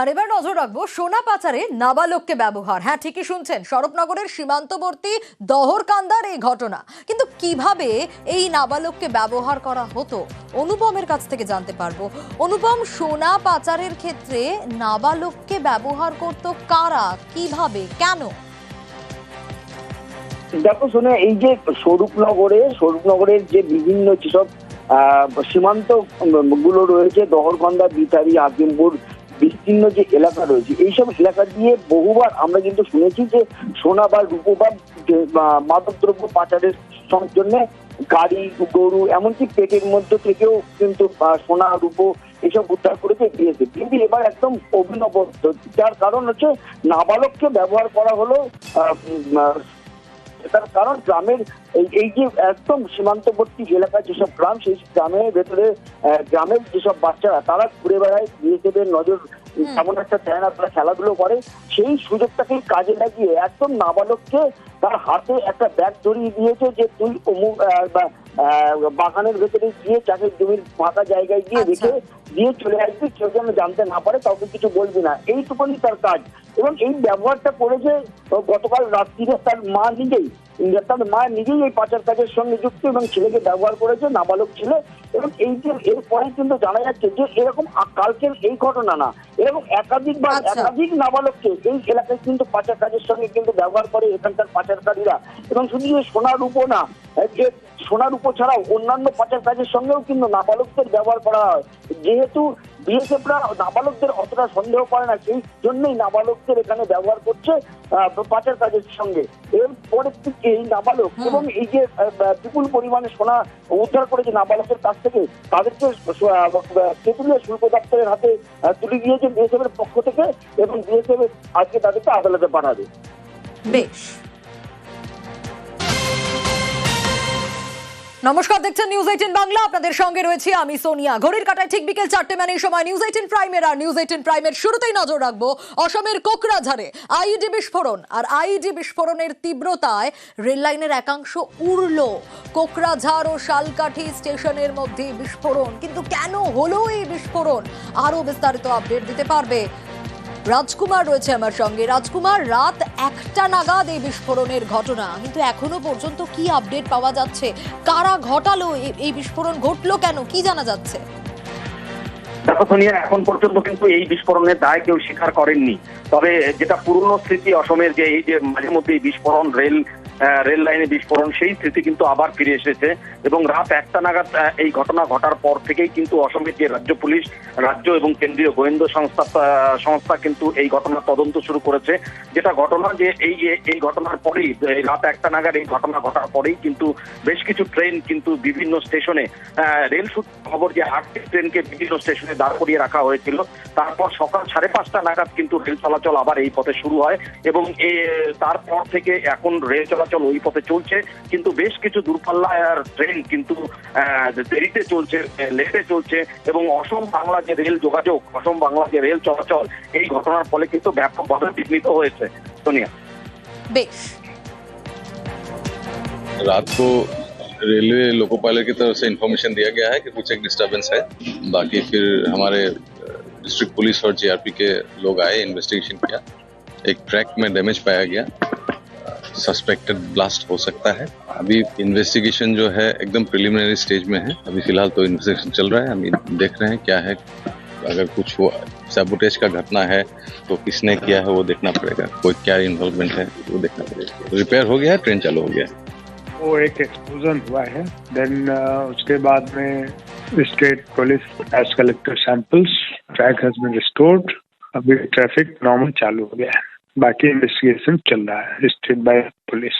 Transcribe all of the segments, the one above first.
আর এবার নজর রাখব সোনা পাচারে নাবালককে ব্যবহার। হ্যাঁ ঠিকই শুনছেন শরৎনগরের সীমান্তবর্তী দহরকান্দার এই ঘটনা। কিন্তু কীভাবে এই নাবালককে ব্যবহার করা হতো? অনুপমের কাছ থেকে জানতে পারব। অনুপম, সোনা পাচারের ক্ষেত্রে নাবালককে ব্যবহার করতো কারা? কীভাবে? কেন? দেখো শুনে এই যে স্বরূপনগরে, স্বরূপনগরের যে বিভিন্ন যেসব সীমান্তগুলো রয়েছে, দহরকন্দা বিতারি আজিমপুর বিস্তীর্ণ যে এলাকা রয়েছে, এইসব এলাকা দিয়ে বহুবার আমরা কিন্তু শুনেছি যে সোনা বা রূপো বা মাদকদ্রব্য পাচারের জন্য গাড়ি, গরু, এমনকি পেটের মধ্যে থেকেও কিন্তু সোনা, রূপো এসব উদ্ধার করেছে দিয়েছে কিন্তু এবার একদম অভিনব, যার কারণ হচ্ছে নাবালককে ব্যবহার করা হলো তার কারণ গ্রামের এই যে একদম সীমান্তবর্তী এলাকার যেসব গ্রাম সেই গ্রামের ভেতরে গ্রামের যেসব বাচ্চারা তারা ঘুরে বেড়ায় নিজেদের নজর তেমন একটা চায় না তারা খেলাধুলো করে। সেই সুযোগটাকে কাজে লাগিয়ে একদম নাবালককে তার হাতে একটা ব্যাগ ধরিয়ে দিয়েছে যে তুই অমুক বাগানের ভেতরে গিয়ে চাষের জমির ফাঁকা জায়গায় গিয়ে দেখে রেখে দিয়ে চলে আসবি কেউ যেন জানতে না পারে কাউকে কিছু বলবি না। এইটুকুনি তার কাজ। এবং এই ব্যবহারটা করেছে গতকাল রাত্রিরে তার মা নিজেই তার মায়ের নিজেই এই পাচার কাজের সঙ্গে যুক্ত এবং ছেলেকে ব্যবহার করেছে নাবালক ছেলে। এবং এই যে এরপরে কিন্তু জানা যাচ্ছে যে এরকম কালকের এই ঘটনা না। এরকম একাধিক বা আচ্ছা। একাধিক নাবালককে এই এলাকায় কিন্তু পাচার কাজের সঙ্গে কিন্তু ব্যবহার করে এখানকার পাচারকারীরা। এবং শুধু যে সোনার উপো না যে সোনার উপো ছাড়াও অন্যান্য পাচার কাজের সঙ্গেও কিন্তু নাবালকদের ব্যবহার করা হয়। যেহেতু বিএসএফরা নাবালকদের অতটা সন্দেহ করে না সেই জন্যই নাবালকদের এখানে ব্যবহার করছে পাচার কাজের সঙ্গে। এরপরে এই নাবালক এবং এই যে বিপুল পরিমাণে সোনা উদ্ধার করেছে নাবালকের কাছ থেকে তাদেরকে তেঁতুলিয়া শুল্ক দপ্তরের হাতে তুলে দিয়েছে বিএসএফ এর পক্ষ থেকে এবং বিএসএফ আজকে তাদেরকে আদালতে পাঠাবে। বেশ। নমস্কার, দেখছেন নিউজ এইটিন বাংলা। আপনাদের সঙ্গে রয়েছি আমি সোনিয়া। ঘড়ির কাটায় ঠিক বিকেল চারটে মানে এই সময় নিউজ এইটিন প্রাইমের আর নিউজ এইটিন প্রাইমের শুরুতেই নজর রাখব অসমের কোকরাঝাড়ে। আইইডি বিস্ফোরণ আর আইইডি বিস্ফোরণের তীব্রতায় রেল লাইনের একাংশ উড়ল। কোকরাঝাড় ও শালকাঠি স্টেশনের মধ্যে বিস্ফোরণ। কিন্তু কেন হলো এই বিস্ফোরণ? আরও বিস্তারিত আপডেট দিতে পারবে রাজকুমার রয়েছে আমার সঙ্গে। রাজকুমার, রাত একটা নাগাদ এই বিস্ফোরণের ঘটনা। কিন্তু এখনও পর্যন্ত কি আপডেট পাওয়া যাচ্ছে? কারা ঘটালো এই বিস্ফোরণ? ঘটলো কেন? কি জানা যাচ্ছে? দেখো সোনিয়া, এখন পর্যন্ত কিন্তু এই বিস্ফোরণের দায় কেউ স্বীকার করেননি। তবে যেটা পুরনো স্মৃতি অসমের যে এই যে মাঝে মধ্যে বিস্ফোরণ, রেল রেল লাইনে বিস্ফোরণ, সেই স্মৃতি কিন্তু আবার ফিরে এসেছে এবং রাত একটা নাগাদ এই ঘটনা ঘটার পর থেকেই কিন্তু অসমের যে রাজ্য পুলিশ, রাজ্য এবং কেন্দ্রীয় গোয়েন্দা সংস্থা সংস্থা কিন্তু এই ঘটনার তদন্ত শুরু করেছে। যেটা ঘটনা যে এই এই- ঘটনার পরেই রাত একটা নাগাদ এই ঘটনা ঘটার পরেই কিন্তু বেশ কিছু ট্রেন কিন্তু বিভিন্ন স্টেশনে রেল সূত্র খবর যে আটটি ট্রেনকে বিভিন্ন স্টেশনে দাঁড় করিয়ে রাখা হয়েছিল। তারপর সকাল সাড়ে পাঁচটা নাগাদ কিন্তু রেল চলাচল আবার এই পথে শুরু হয় এবং তারপর থেকে এখন রেল চলাচল ওই পথে চলছে কিন্তু বেশ কিছু দূরপাল্লার ট্রেন কিন্তু আহ, দেরিতে চলছে লেটে চলছে এবং অসম বাংলা যে রেল যোগাযোগ অসম বাংলা যে রেল চলাচল এই ঘটনার ফলে কিন্তু ব্যাপকভাবে বিঘ্নিত হয়েছে সোনিয়া বেশ रात को रेलवे लोको पायलट की तरफ से इंफॉर्मेशन दिया गया है कि कुछ एक डिस्टरबेंस है बाकी फिर हमारे डिस्ट्रिक्ट पुलिस और जीआरपी के लोग आए इन्वेस्टिगेशन किया एक ट्रैक में डैमेज पाया गया सस्पेक्टेड ब्लास्ट हो सकता है। अभी इन्वेस्टिगेशन जो है एकदम प्रिलिमिनरी स्टेज में है। अभी फ़िलहाल तो इन्वेस्टिगेशन चल रहा है। हम देख रहे हैं क्या है। अगर कुछ हुआ सैबोटेज का घटना है तो किसने किया है वो देखना पड़ेगा। कोई क्या इन्वॉल्वमेंट है, वो देखना पड़ेगा। रिपेयर हो गया है ट्रेन चालू हो गया है। वो एक एक्सप्लोजन हुआ है। देन उसके बाद में state police has collected samples track has been restored अभी ट्रैफ़िक नॉर्मल चालू हो गया है। बाकी इन्वेस्टिगेशन चल रहा है। स्टेट बाय पुलिस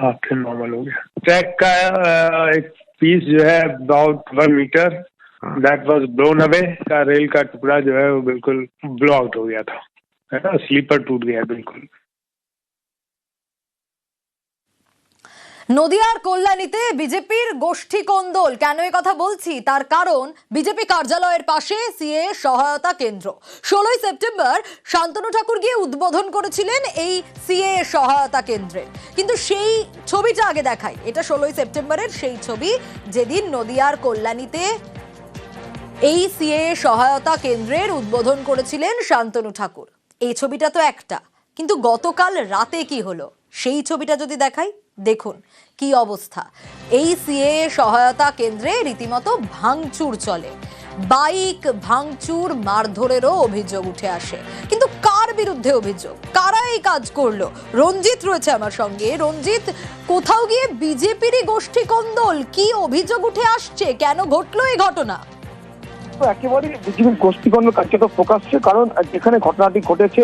आपके फिर नॉर्मल हो गया। ट्रैक का एक पीस जो है about one meter that was blown away का रेल का टुकड़ा जो है वो बिल्कुल ब्लो आउट हो गया था। है ना? स्लीपर टूट गया बिल्कुल। নদিয়ার কল্যাণীতে বিজেপির গোষ্ঠী কোন্দল। কেন এ কথা বলছি? তার কারণ বিজেপি কার্যালয়ের পাশে সিএ সহায়তা কেন্দ্র। ষোলোই সেপ্টেম্বর শান্তনু ঠাকুর গিয়ে উদ্বোধন করেছিলেন এই সিএ সহায়তা কেন্দ্রের কিন্তু সেই ছবিটা আগে দেখাই, এটা ষোলোই সেপ্টেম্বরের সেই ছবি যেদিন নদিয়ার কল্যাণীতে এই সিএ সহায়তা কেন্দ্রের উদ্বোধন করেছিলেন শান্তনু ঠাকুর। এই ছবিটা তো একটা, কিন্তু গতকাল রাতে কি হলো? সেই ছবিটা যদি দেখাই। দেখুন, কি অবস্থা? এই সিএ সহায়তা কেন্দ্রে রীতিমতো ভাঙচুর চলে। বাইক ভাঙচুর, মারধরেরও অভিযোগ উঠে আসে। কিন্তু কার বিরুদ্ধে অভিযোগ? কারা এই কাজ করল? রঞ্জিত রয়েছে আমার সঙ্গে। রঞ্জিত, কোথাও গিয়ে বিজেপিরই গোষ্ঠী কন্দল? কি অভিযোগ উঠে আসছে? কেন ঘটলো এই ঘটনা? একেবারে বিজেপির গোষ্ঠীকর্ম কার্যত প্রকাশ্যে, কারণ যেখানে ঘটনাটি ঘটেছে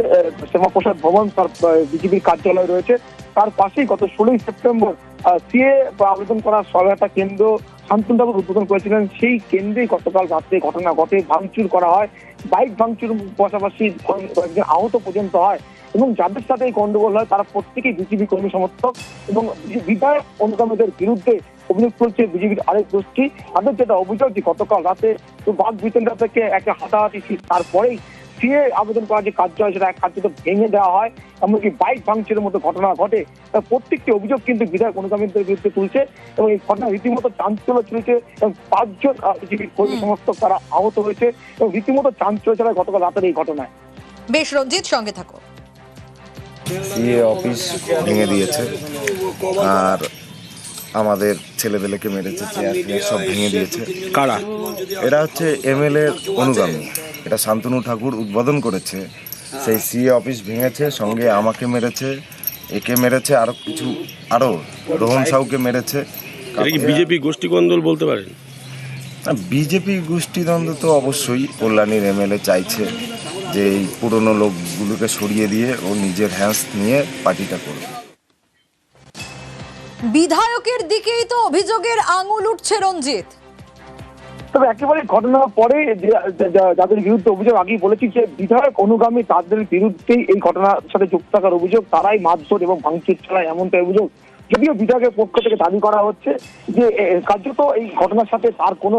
শ্যামাপ্রসাদ ভবন, তার বিজেপির কার্যালয় রয়েছে। তার পাশেই গত ষোলোই সেপ্টেম্বর সিএ আবেদন করার সহায়তা কেন্দ্র শান্তনবাবু উদ্বোধন করেছিলেন। সেই কেন্দ্রেই গতকাল রাত্রে ঘটনা ঘটে, ভাঙচুর করা হয়। বাইক ভাঙচুর পাশাপাশি কয়েকজন আহত পর্যন্ত হয় এবং যাদের সাথে এই গন্ডগোল হয় তারা প্রত্যেকেই বিজেপি কর্মী সমর্থক এবং বিধায়ক অনুগামীদের বিরুদ্ধে অভিযোগ করছে বিজেপির আরেক গোষ্ঠী। তাদের যেটা অভিযোগ যে গতকাল রাতে তো বাঘ বিতণ্ডা থেকে একটা হাতাহাতি তারপরেই সিএ আবেদন করা যে কার্য হয় সেটা এক কার্যত ভেঙে দেওয়া হয় এমনকি বাইক ভাঙচুরের মতো ঘটনা ঘটে। তা প্রত্যেকটি অভিযোগ কিন্তু বিধায়ক অনুগামীদের বিরুদ্ধে তুলছে এবং এই ঘটনা রীতিমতো চাঞ্চল্য চলেছে এবং পাঁচজন কর্মী সমর্থক তারা আহত হয়েছে এবং রীতিমতো চাঞ্চল্য ছড়ায় গতকাল রাতের এই ঘটনায়। বেশ রঞ্জিত সঙ্গে থাকো। সিএ অফিস ভেঙে দিয়েছে। আর আমাদের ছেলেদেরকে মেরেছে চেয়ার টেয়ার সব ভেঙে দিয়েছে। কারা? এরা হচ্ছে এমএলএ অনুগামী। এটা শান্তনু ঠাকুর উদ্বোধন করেছে। সেই সিএ অফিস ভেঙেছে সঙ্গে আমাকে মেরেছে একে মেরেছে আরও কিছু আরও রোহন সাউকে মেরেছে। এটা কি বিজেপি গোষ্ঠী কন্দল বলতে পারেন? না বিজেপি গোষ্ঠীদ্বন্দ্ব তো অবশ্যই কল্যাণীর এমএলএ চাইছে যে এই পুরনো লোকগুলোকে সরিয়ে দিয়ে ও নিজের হ্যান্স নিয়ে পার্টিটা করবে বিধায়কের দিকেই তো অভিযোগের আঙুল উঠছে রঞ্জিত। তবে একেবারে ঘটনার পরে যাদের বিরুদ্ধে অভিযোগ, আগেই বলেছি যে বিধায়ক অনুগামী তাদের বিরুদ্ধেই এই ঘটনার সাথে যুক্ত থাকার অভিযোগ, তারাই মারধর এবং ভাঙচুর চালায় এমনটা অভিযোগ। যদিও বিধায়কের পক্ষ থেকে দাবি করা হচ্ছে যে কার্যত এই ঘটনার সাথে তার কোনো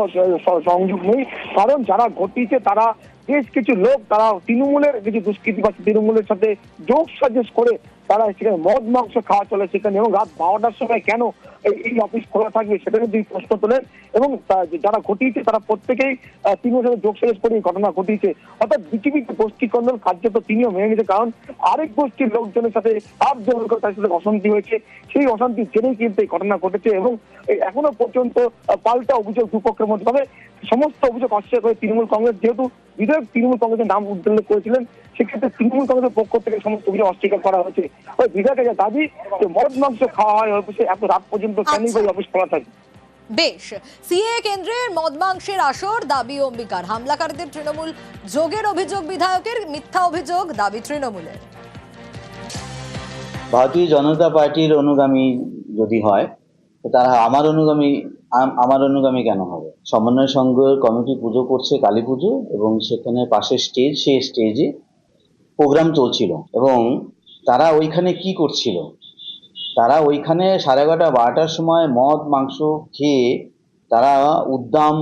সংযোগ নেই। কারণ যারা ঘটিয়েছে, তারা বেশ কিছু লোক, তারা তৃণমূলের কিছু দুষ্কৃতি বা তৃণমূলের সাথে যোগ সাজেশ করে তারা সেখানে মদ, মাংস খাওয়া চলে সেখানে এবং রাত বারোটার সময় কেন এই- অফিস খোলা থাকবে সেটা যদি প্রশ্ন তোলেন এবং যারা ঘটিয়েছে তারা প্রত্যেকেই তৃণমূলের সাথে যোগ সাজেশ করে ঘটনা ঘটিয়েছে। অর্থাৎ বিজেপি গোষ্ঠী কন্দল কার্যত তিনিও মেনে নিয়েছে, কারণ আরেক গোষ্ঠীর লোকজনের সাথে আপ জমন করে তার সাথে অশান্তি হয়েছে। সেই অশান্তি জেনেই কিন্তু এই ঘটনা ঘটেছে এবং এখনও পর্যন্ত পাল্টা অভিযোগ দুপক্ষের মধ্যে। তবে সমস্ত অভিযোগ অস্বীকার করে তৃণমূল কংগ্রেস যেহেতু বিধায়ক তৃণমূল কংগ্রেসের নাম উল্লেখ করেছিলেন সেক্ষেত্রে তৃণমূল কংগ্রেসের পক্ষ থেকে সমস্ত অভিযোগ অস্বীকার করা হয়েছে। ওই বিধায়কের যে দাবি যে মদ মাংস খাওয়া হয় অফিসে এত রাত পর্যন্ত কেনই আচ্ছা। অফিস খোলা থাকে। বেশ সিএ কেন্দ্রের মদমাংসের আসর দাবি অম্বিকার। হামলাকারীদের তৃণমূল যোগের অভিযোগ বিধায়কের মিথ্যা অভিযোগ দাবি তৃণমূলের। ভারতীয় জনতা পার্টির অনুগামী যদি হয় তারা আমার অনুগামী আমার অনুগামী কেন হবে? সমন্বয় সংঘ কমিটি পুজো করছে কালী পুজো এবং সেখানে পাশে স্টেজ সেই স্টেজে প্রোগ্রাম চলছিল। এবং তারা ওইখানে কি করছিল? তারা ওইখানে সাড়ে এগারোটা, বারোটার সময় মদ, মাংস খেয়ে তারা উদ্দাম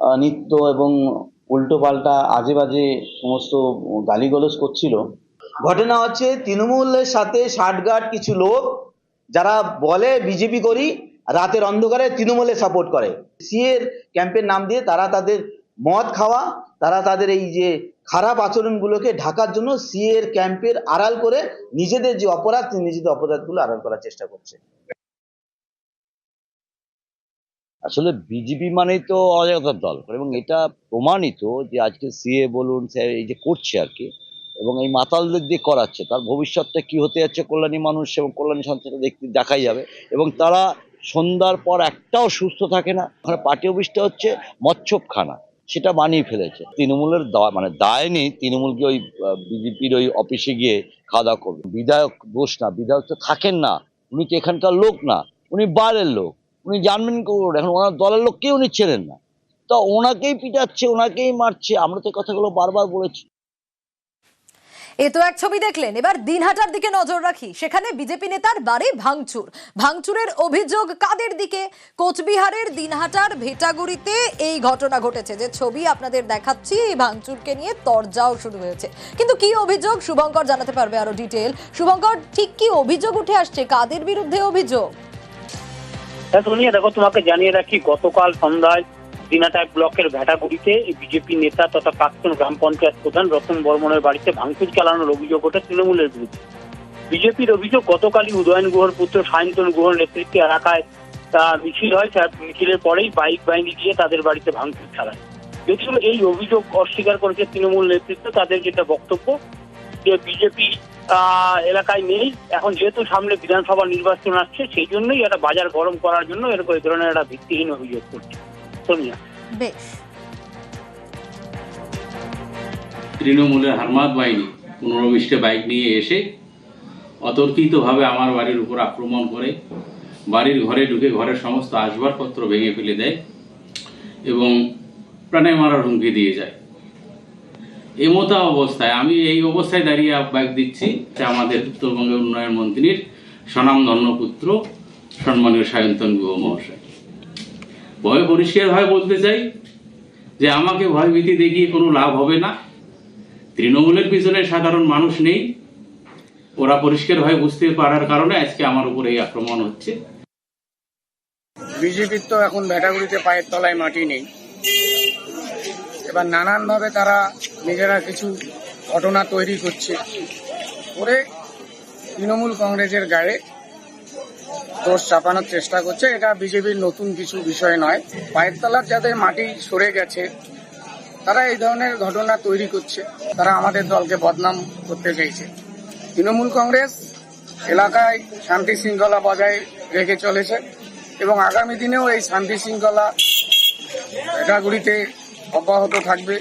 নৃত্য এবং উল্টো পাল্টা আজে বাজে সমস্ত গালিগলজ করছিল। ঘটনা হচ্ছে, তৃণমূলের সাথে ষাটগাট কিছু লোক যারা বলে বিজেপি করি, রাতের অন্ধকারে তৃণমূলে সাপোর্ট করে। সিএর ক্যাম্পের নাম দিয়ে তারা তাদের মদ খাওয়া, তারা তাদের এই যে খারাপ আচরণগুলোকে ঢাকার জন্য সিএর ক্যাম্পের আড়াল করে নিজেদের যে অপরাধ নিজেদের অপরাধগুলো আড়াল করার চেষ্টা করছে। আসলে বিজেপি মানেই তো অজাগতার দল। এবং এটা প্রমাণিত যে আজকে সিএ বলুন এই যে করছে আর কি এবং এই মাতালদের দিয়ে করাচ্ছে। তার ভবিষ্যৎটা কি হতে যাচ্ছে কল্যাণী মানুষ এবং কল্যাণী সন্তানটা দেখতে দেখাই যাবে এবং তারা সন্ধ্যার পর একটাও সুস্থ থাকে না। ওখানে পার্টি অফিসটা হচ্ছে মচ্ছবখানা সেটা বানিয়ে ফেলেছে। তৃণমূলের দা- মানে দায় নেই তৃণমূলকে ওই বিজেপির ওই অফিসে গিয়ে খাওয়া দাওয়া করবে। বিধায়ক দোষ না, বিধায়ক তো থাকেন না, উনি তো এখানকার লোক না, উনি বাইরের লোক, উনি জানবেন? এখন ওনার দলের লোককেই উনি চেনেন না। তো ওনাকেই পিটাচ্ছে, ওনাকেই মারছে, আমরা তো কথাগুলো বারবার বলেছি। এ তো এক ছবি দেখলেন। এবার দিনহাটার দিকে নজর রাখি। সেখানে বিজেপি নেতার বাড়ি ভাঙচুর। ভাঙচুরের অভিযোগ কাদের দিকে? কোচবিহারের দিনহাটার ভেটাগুড়িতে এই ঘটনা ঘটেছে। যে ছবি আপনাদের দেখাচ্ছি, এই ভাঙচুরকে নিয়ে তরজাও শুরু হয়েছে। কিন্তু কি অভিযোগ? শুভঙ্কর জানাতে পারবে আরও ডিটেল। শুভঙ্কর, ঠিক কি অভিযোগ উঠে আসছে? কাদের বিরুদ্ধে অভিযোগ? দেখো, তোমাকে জানিয়ে রাখি, গতকাল সন্ধ্যায় দিনাটায় ব্লকের ভ্যাটাগুড়িতে বিজেপি নেতা তথা প্রাক্তন গ্রাম পঞ্চায়েত প্রধান রতন বর্মনের বাড়িতে ভাঙচুর চালানোর অভিযোগ ওঠে তৃণমূলের বিরুদ্ধে। বিজেপির অভিযোগ, গতকালই উদয়ন গুহর পুত্র সায়ন্তন গুহর নেতৃত্বে এলাকায় তা মিছিল হয়। মিছিলের পরেই বাইক বাহিনী গিয়ে তাদের বাড়িতে ভাঙচুর চালায়। যদিও এই অভিযোগ অস্বীকার করেছে তৃণমূল নেতৃত্ব, তাদের যেটা বক্তব্য যে বিজেপি এলাকায় নেই। এখন যেহেতু সামনে বিধানসভা নির্বাচন আসছে, সেই জন্যই একটা বাজার গরম করার জন্য এরকম এই ধরনের একটা ভিত্তিহীন অভিযোগ করছে। সোনিয়া বেশ। তৃণমূলের হারমাত বাহিনী পনেরো বিশটা বাইক নিয়ে এসে অতর্কিতভাবে আমার বাড়ির উপর আক্রমণ করে বাড়ির ঘরে ঢুকে ঘরের সমস্ত আসবাবপত্র ভেঙে ফেলে দেয় এবং প্রাণে মারার হুমকি দিয়ে যায়। এমতা অবস্থায় আমি এই অবস্থায় দাঁড়িয়ে আহ্বায়ক দিচ্ছি যে আমাদের উত্তরবঙ্গের উন্নয়ন মন্ত্রীর স্বনামধন্য পুত্র সম্মানীয় সায়ন্তন গুহ মহাশয়। ভয় পরিষ্কারভাবে বলতে চাই যে আমাকে ভয় ভয়ভীতি দেখিয়ে কোনো লাভ হবে না। তৃণমূলের পিছনে সাধারণ মানুষ নেই। ওরা পরিষ্কার পরিষ্কারভাবে বুঝতে পারার কারণে আজকে আমার উপরে এই আক্রমণ হচ্ছে। বিজেপির তো এখন ভেটাগুড়িতে পায়ের তলায় মাটি নেই। এবার নানানভাবে তারা নিজেরা কিছু ঘটনা তৈরি করছে। করে তৃণমূল কংগ্রেসের গায়ে দোষ চাপানোর চেষ্টা করছে। এটা বিজেপির নতুন কিছু বিষয় নয়। পায়ের তলার যাদের মাটি সরে গেছে, তারা এই ধরনের ঘটনা তৈরি করছে। তারা আমাদের দলকে বদনাম করতে চাইছে। তৃণমূল কংগ্রেস এলাকায় শান্তি শৃঙ্খলা বজায় রেখে চলেছে এবং আগামী দিনেও এই শান্তি শৃঙ্খলা ভেটাগুড়িতে অব্যাহত থাকবে।